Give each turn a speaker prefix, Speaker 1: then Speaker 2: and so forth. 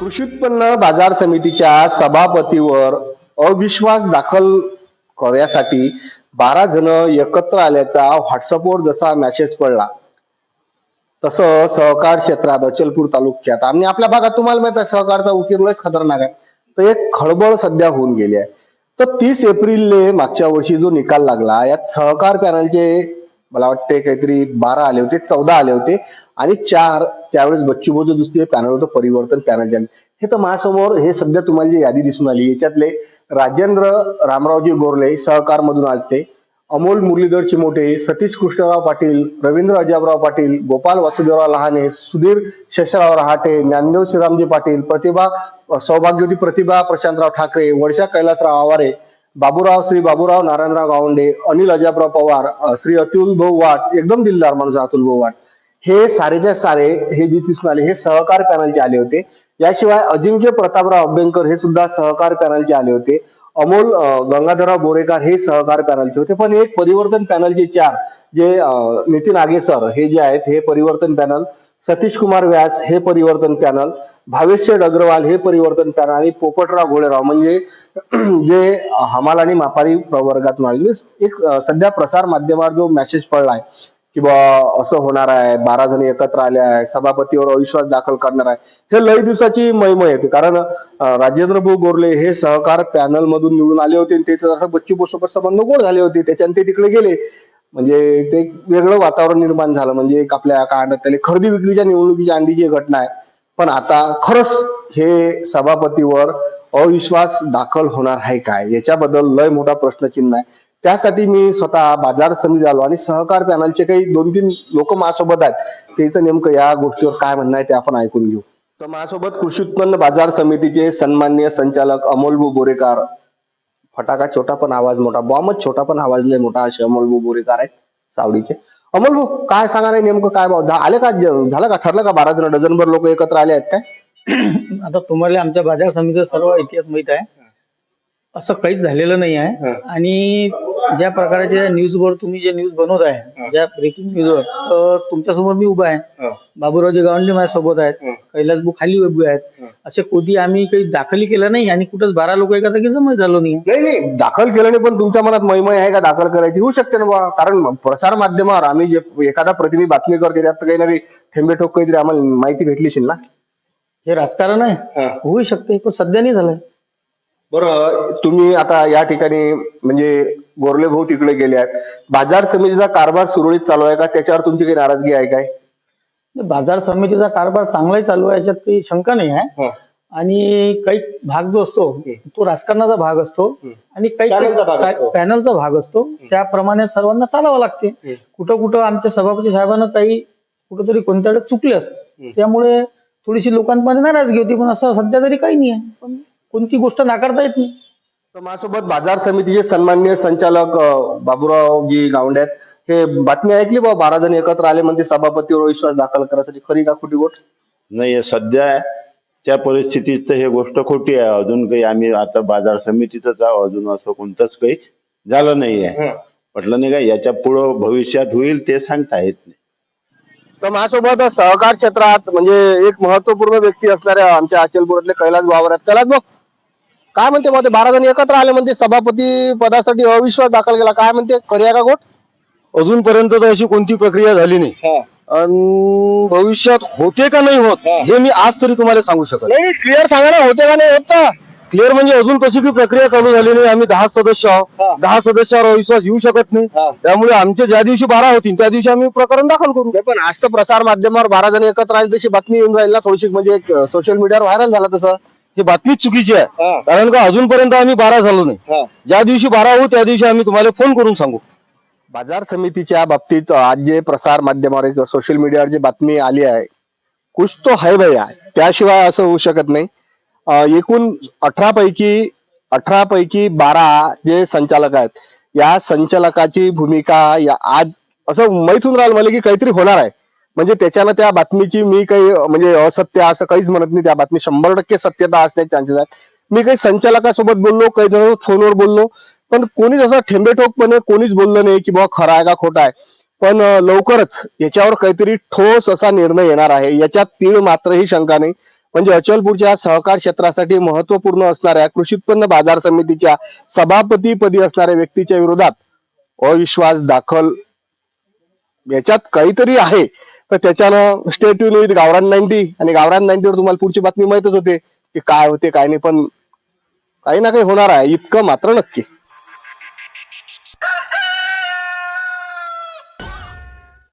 Speaker 1: कृषी उत्पन्न बाजार समितीच्या सभापतीवर अविश्वास दाखल करण्यासाठी बारा जण एकत्र आल्याचा व्हॉट्सअपवर जसा मेसेज पडला तसं सहकार क्षेत्रात अचलपूर तालुक्यात आणि आपल्या भागात तुम्हाला माहीत आहे सहकारचा उकीर खतरनाक आहे. तर एक खळबळ सध्या होऊन गेली आहे. तर तीस एप्रिलले मागच्या वर्षी जो निकाल लागला यात सहकार पॅनलचे मला वाटते काहीतरी बारा आले होते चौदा आले होते. आणि चार त्यावेळेस बच्चू बोधू दुसरे पॅनल होतं परिवर्तन पॅनल झाले. हे तर माझ्यासमोर हे सध्या तुम्हाला जी यादी दिसून आली याच्यातले राजेंद्र रामरावजी गोरले सहकार मधून आलते. अमोल मुरलीधर चिमोटे सतीश कृष्णराव पाटील रवींद्र अजाबराव पाटील गोपाल वासुदेवराव लहाने सुधीर शेषराव रहाटे ज्ञानदेव श्रीरामजी पाटील प्रतिभा सौभाग्यवती प्रतिभा प्रशांतराव ठाकरे वर्षा कैलासराव आवारे बाबूराव श्री बाबूराव नारायणराव गावंडे अनिल अजाबराव पवार श्री अतुल भाऊ वाट एकदम दिलदार माणूस अतुल भाऊ वाट. हे सारेच्या सारे हे जी दिसून आले हे सहकार पॅनलचे आले होते. याशिवाय अजिंक्य प्रतापराव अभ्यंकर हे सुद्धा सहकार पॅनलचे आले होते. अमोल गंगाधरराव बोरेकर हे सहकार पॅनलचे होते. पण एक परिवर्तन पॅनलचे चार जे नितीन आगे सर हे जे आहेत हे परिवर्तन पॅनल. सतीश कुमार व्यास हे परिवर्तन पॅनल. भावेशेठ अग्रवाल हे परिवर्तन करणारे आणि पोपटराव घोडेराव म्हणजे जे हमाल आणि मापारी प्रवर्गात मागले एक सध्या प्रसार माध्यमावर जो मेसेज पडलाय की बा असं होणार आहे बारा जण एकत्र आले आहे सभापतीवर अविश्वास दाखल करणार आहे हे लई दिवसाची मैमय आहे. कारण राजेंद्र भाऊ गोरले हे सहकार पॅनल मधून निवडून आले होते ते बच्ची असं बोसोबत संबंध गोड झाले होते. त्याच्याने ते तिकडे गेले. म्हणजे ते वेगळं वातावरण निर्माण झालं. म्हणजे एक आपल्या काय त्याला खरेदी विक्रीच्या निवडणुकीची अंडीची घटना आहे. पण आता खरंच हे सभापतीवर अविश्वास दाखल होणार आहे काय? याच्याबद्दल लय मोठा प्रश्नचिन्ह आहे. त्यासाठी मी स्वतः बाजार समिती आलो आणि सहकार पॅनलचे काही दोन तीन लोक माझ्यासोबत आहेत. त्याचं नेमकं या गोष्टीवर काय म्हणणं आहे ते आपण ऐकून घेऊ. तर माझ्यासोबत कृषी उत्पन्न बाजार समितीचे सन्मान्य संचालक अमोलबू बोरेकार. फटाका छोटा पण आवाज मोठा बॉम्बच छोटा पण आवाज लय मोठा असे अमोलबू बोरेकार आहेत सावडीचे अमोलबू काय सांगा रे नेमकं काय भाव? झा- आले का? ज- झालं का? ठरलं का बारा जण डझनभर लोक एकत्र आले आहेत काय?
Speaker 2: आता तुम्हाला आमच्या बाजार समितीचा सर्व इतिहास माहीत आहे. असं काहीच झालेलं नाही आहे. आणि ज्या प्रकारच्या न्यूजवर तुम्ही जे न्यूज बनवत आहे ज्या ब्रेकिंग न्यूजवर तर तुमच्यासमोर मी उभा आहे. बाबूरावजी गावंडे माझ्यासोबत आहेत. कैलास भाऊ खाली उभे आहेत. असे कधी आम्ही काही दाखली केलं नाही आणि कुठंच बारा लोक एका जागी जमा झालो नाही.
Speaker 1: नाही नाही दाखल केलं नाही पण तुमच्या मनात मैमय आहे का दाखल करायची? होऊ शकते ना बा. कारण प्रसार माध्यमावर आम्ही जे एखादा प्रतिनिधी बातमी करते त्यात काही ना काही थेंबे ठोक काहीतरी आम्हाला माहिती भेटलीशील ना.
Speaker 2: हे राजकारण आहे. होऊ शकते पण सध्या नाही झालंय.
Speaker 1: बरं तुम्ही आता या ठिकाणी म्हणजे गोरले भाऊ तिकडे गेले आहेत. बाजार समितीचा कारभार सुरळीत चालू आहे का? त्याच्यावर तुमची काही नाराजगी आहे काय?
Speaker 2: बाजार समितीचा कारभार चांगलाही चालू आहे याच्यात काही शंका नाही आहे. आणि काही भाग जो असतो तो राजकारणाचा भाग असतो आणि काही
Speaker 1: पॅनलचा भाग असतो.
Speaker 2: पॅनलचा भाग असतो. त्याप्रमाणे सर्वांना चालावं लागते. कुठं कुठं आमच्या सभापती साहेबांना काही कुठंतरी कोणत्या वेळेस चुकले असते. त्यामुळे थोडीशी लोकांमध्ये नाराजगी होती पण असं सध्या तरी काही नाही आहे. पण कोणती गोष्ट नाकारता येत नाही.
Speaker 1: माझ्यासोबत बाजार समितीचे सन्मान्य संचालक बाबूरावजी गावंडे हे बातमी ऐकली बा बारा जण एकत्र आले म्हणजे सभापतीवर विश्वास दाखल करायसाठी खरी का खोटी गोष्ट?
Speaker 3: नाही सध्या त्या परिस्थितीत तर हे गोष्ट खोटी आहे. अजून काही आम्ही आता बाजार समितीतच आहोत. अजून असं कोणतंच काही झालं नाही आहे म्हटलं नाही का याच्या पुढं भविष्यात होईल ते सांगता येत नाही.
Speaker 1: तर माझ्यासोबत सहकार क्षेत्रात म्हणजे एक महत्त्वपूर्ण व्यक्ती असणाऱ्या आमच्या अचलपुरातले कैलास बाबर आहेत. कैलास भाऊ काय म्हणते मग ते बारा जण एकत्र आले म्हणजे सभापती पदासाठी अविश्वास दाखल केला. काय म्हणते खरी का गोट
Speaker 4: अजूनपर्यंत तर अशी कोणती प्रक्रिया झाली नाही. अन भविष्यात होते का नाही होत हे. मी आज तरी तुम्हाला सांगू शकत
Speaker 1: नाही. क्लिअर सांगा ना होते का नाही होत का
Speaker 4: क्लिअर म्हणजे अजून तशी काही प्रक्रिया चालू झाली नाही आम्ही दहा सदस्य आहोत. दहा सदस्यावर अविश्वास येऊ शकत नाही. त्यामुळे आमचे ज्या दिवशी बारा होतील त्या दिवशी आम्ही प्रकरण दाखल करू.
Speaker 1: नाही, पण आज तर प्रसार माध्यमावर बारा जण एकत्र आले तशी बातमी येऊन राहील ना थोडीशी म्हणजे सोशल मीडियावर व्हायरल झाला तसं.
Speaker 4: ही बातमीच चुकीची आहे. कारण का अजूनपर्यंत आम्ही बारा झालो नाही. ज्या दिवशी बारा होऊ त्या दिवशी आम्ही तुम्हाला फोन करून सांगू.
Speaker 1: बाजार समितीच्या बाबतीत आज जे प्रसार माध्यमावर सोशल मीडियावर जी बातमी आली आहे कुछ तो है भैया. त्याशिवाय असं होऊ शकत नाही. एकूण अठरा पैकी अठरा पैकी बारा जे संचालक आहेत या संचालकाची भूमिका या आज असं माहीत होऊन राहिलं मला की काहीतरी होणार आहे. म्हणजे त्याच्यानं त्या बातमीची मी काही म्हणजे असत्य असं काहीच म्हणत नाही. त्या बातमी शंभर टक्के सत्यता असण्याचे चान्सेस आहेत. मी काही संचालकासोबत बोललो काही जण फोनवर बोललो पण कोणीच असं ठेंबेठोकपणे कोणीच बोललं नाही की बाबा खरा आहे का खोटा आहे. पण लवकरच याच्यावर काहीतरी ठोस असा निर्णय येणार आहे. याच्यात तीळ मात्रही शंका नाही. म्हणजे अचलपूरच्या सहकार क्षेत्रासाठी महत्त्वपूर्ण असणाऱ्या कृषी उत्पन्न बाजार समितीच्या सभापतीपदी असणाऱ्या व्यक्तीच्या विरोधात अविश्वास दाखल याच्यात काहीतरी आहे. तर त्याच्यानं स्टेट युन विथ गावरान नाईन्टी. आणि गावरान नाईन्टीवर तुम्हाला पुढची बातमी माहितच होते की काय होते काय नाही. पण काही ना काही होणार आहे. इतकं मात्र नक्की.